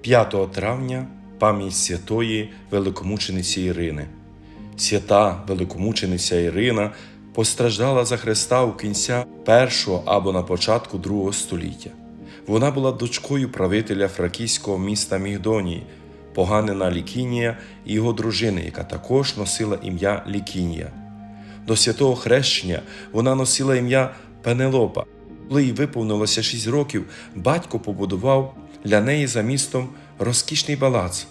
5 травня пам'ять святої великомучениці Ірини. Свята великомучениця Ірина постраждала за Христа у кінця першого або на початку другого століття. Вона була дочкою правителя фракійського міста Мігдонії, поганина Лікінія і його дружини, яка також носила ім'я Лікінія. До святого хрещення вона носила ім'я Пенелопа. Коли їй виповнилося шість років, батько побудував для неї за містом розкішний палац,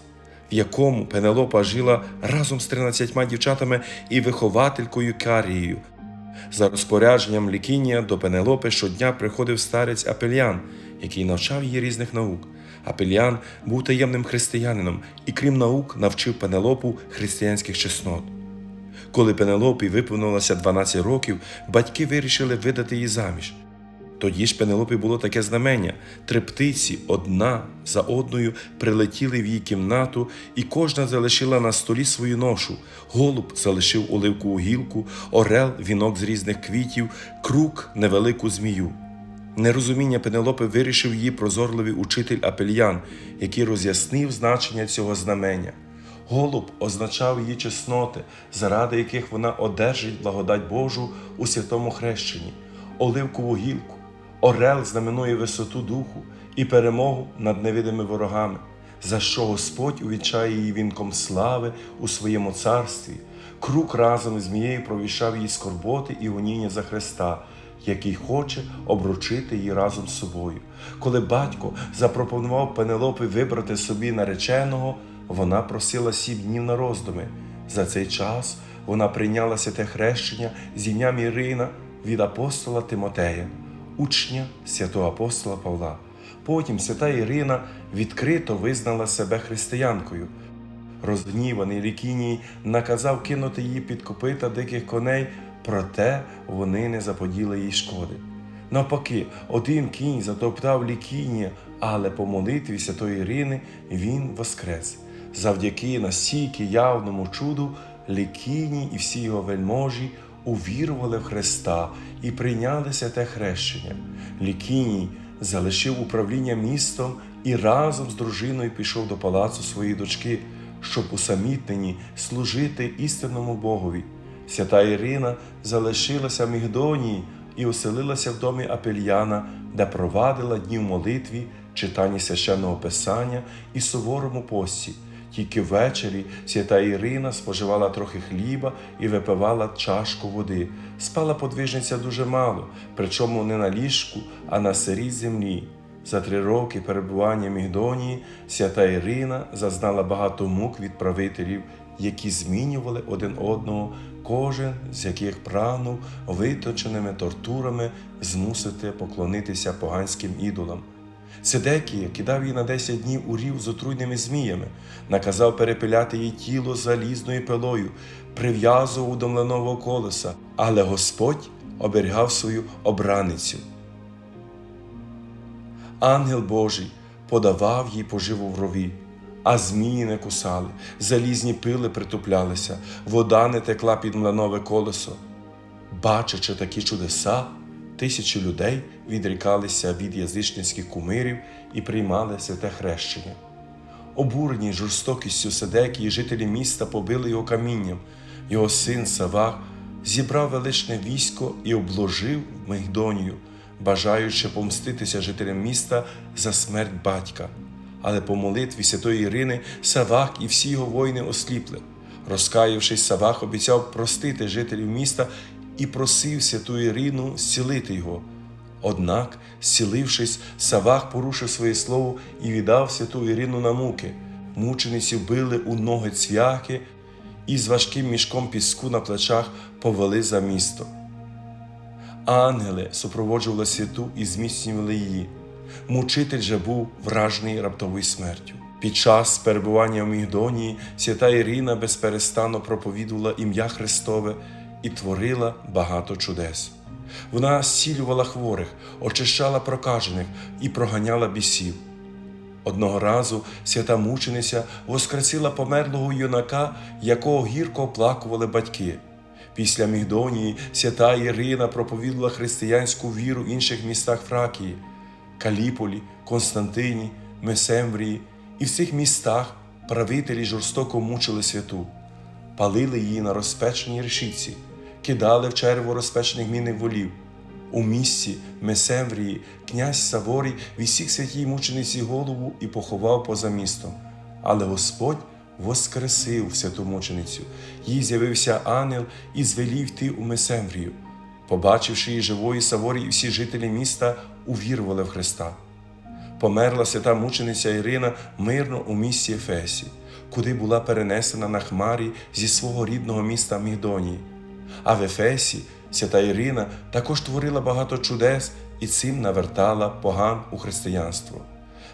в якому Пенелопа жила разом з тринадцятьма дівчатами і вихователькою Карією. За розпорядженням Лікінія до Пенелопи щодня приходив старець Апельян, який навчав її різних наук. Апельян був таємним християнином і, крім наук, навчив Пенелопу християнських чеснот. Коли Пенелопі виповнилося 12 років, батьки вирішили видати її заміж. Тоді ж Пенелопі було таке знамення: три птиці одна за одною прилетіли в її кімнату, і кожна залишила на столі свою ношу. Голуб залишив оливкову гілку, орел вінок з різних квітів, крук невелику змію. Нерозуміння Пенелопи вирішив її прозорливий учитель Апельян, який роз'яснив значення цього знамення. Голуб означав її чесноти, заради яких вона одержить благодать Божу у святому хрещенні, оливкову гілку, орел знаменує висоту духу і перемогу над невидими ворогами, за що Господь увінчає її вінком слави у своєму царстві. Крук разом із змією провіщав її скорботи і гоніння за Христа, який хоче обручити її разом з собою. Коли батько запропонував Пенелопі вибрати собі нареченого, вона просила сім днів на роздуми. За цей час вона прийняла святе хрещення з ім'ям Ірина від апостола Тимотея, учня святого апостола Павла. Потім свята Ірина відкрито визнала себе християнкою. Розгніваний Лікіній наказав кинути її під копита диких коней, проте вони не заподіли їй шкоди. Навпаки, один кінь затоптав Лікінія, але по молитві святої Ірини він воскрес. Завдяки настільки явному чуду Лікіній і всі його вельможі увірували в Христа і прийняли святе хрещення. Лікіній залишив управління містом і разом з дружиною пішов до палацу своєї дочки, щоб усамітнені служити істинному Богові. Свята Ірина залишилася в Мігдонії і оселилася в домі Апельяна, де провадила дні в молитві, читанні священного писання і суворому пості. Тільки ввечері свята Ірина споживала трохи хліба і випивала чашку води. Спала подвижниця дуже мало, причому не на ліжку, а на сирій землі. За три роки перебування Мігдонії свята Ірина зазнала багато мук від правителів, які змінювали один одного, кожен з яких прагнув виточеними тортурами змусити поклонитися поганським ідолам. Сидекія кидав її на 10 днів у рів з отруйними зміями, наказав перепиляти її тіло залізною пилою, прив'язував до млинового колеса, але Господь оберігав свою обраницю. Ангел Божий подавав їй поживу в рові, а змії не кусали, залізні пили притуплялися, вода не текла під млинове колесо. Бачачи такі чудеса, тисячі людей відрікалися від язичницьких кумирів і приймали святе хрещення. Обурені жорстокістю Седекії, жителі міста побили його камінням. Його син Савах зібрав величне військо і обложив Мигдонію, бажаючи помститися жителям міста за смерть батька. Але по молитві святої Ірини Савах і всі його воїни осліпли. Розкаявшись, Савах обіцяв простити жителів міста і просив святу Ірину зцілити його. Однак, зцілившись, Савах порушив своє слово і віддав святу Ірину на муки. Мучениці били у ноги цвяхи і з важким мішком піску на плечах повели за місто. Ангели супроводжували святу і зміцнювали її. Мучитель же був вражений раптовою смертю. Під час перебування в Мігдонії свята Ірина безперестанно проповідувала ім'я Христове і творила багато чудес. Вона зцілювала хворих, очищала прокажених і проганяла бісів. Одного разу свята мучениця воскресила померлого юнака, якого гірко оплакували батьки. Після Мігдонії свята Ірина проповідала християнську віру в інших містах Фракії Каліполі, Константині, Месемврії І в цих містах правителі жорстоко мучили святу, палили її на розпеченій решітці, кидали в черво розпечених мінних волів. У місті Месемврії князь Саворій вісік святій мучениці голову і поховав поза містом. Але Господь воскресив святу мученицю. Їй з'явився ангел і звелів йти у Месемврію. Побачивши її живою Саворій, всі жителі міста увірували в Христа. Померла свята мучениця Ірина мирно у місті Ефесі, куди була перенесена на хмарі зі свого рідного міста Мігдонії. А в Ефесі свята Ірина також творила багато чудес і цим навертала поган у християнство.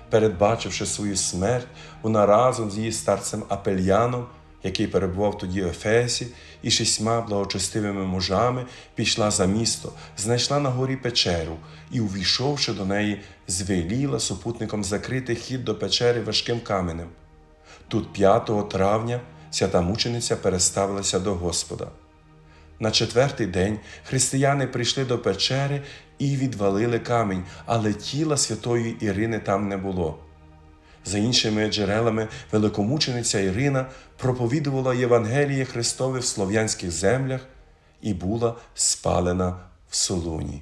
Передбачивши свою смерть, вона разом з її старцем Апельяном, який перебував тоді в Ефесі, і шістьма благочестивими мужами пішла за місто, знайшла на горі печеру і, увійшовши до неї, звеліла супутником закрити хід до печери важким каменем. Тут 5 травня свята мучениця переставилася до Господа. На четвертий день християни прийшли до печери і відвалили камінь, але тіла святої Ірини там не було. За іншими джерелами, великомучениця Ірина проповідувала Євангеліє Христове в слов'янських землях і була спалена в Солуні.